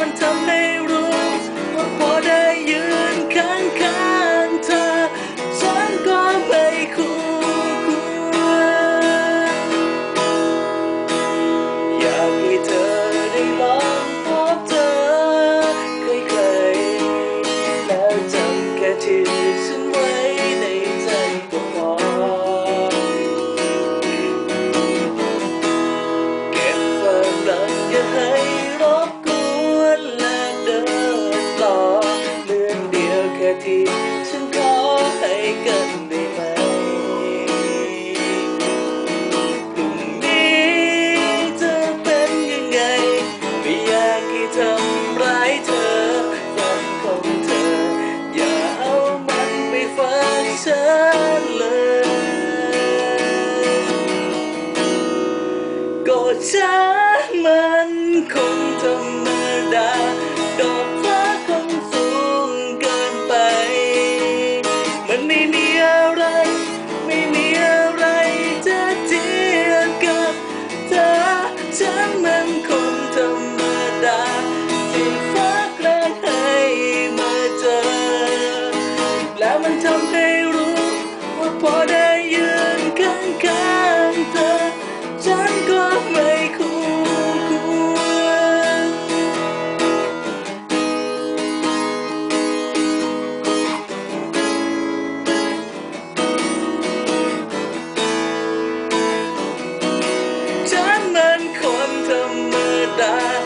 มันทำให้รู้ว่าพอได้ยืนข้างข้างเธอ ฉันก็ไม่คู่ควรอยากให้เธอได้ลองพบเธอใกล้ๆแล้วจำแค่ที่ฉันไว้ในใจก็พอเก็บความรักอย่าให้ ฉันขอให้กันได้ไหมพรุ่งนี้จะเป็นยังไง ไม่อยากให้ทำร้ายเธอฝันของเธอ อย่าเอามันไปฝันฉันเลย ก็ฉันมันคงธรรมดา มันไม่มีอะไร ไม่มีอะไรจะเทียบกับเธอฉันมันคนธรรมดาที่ฟ้าแกล้งให้มาเจอ แล้วมันทำให้ ม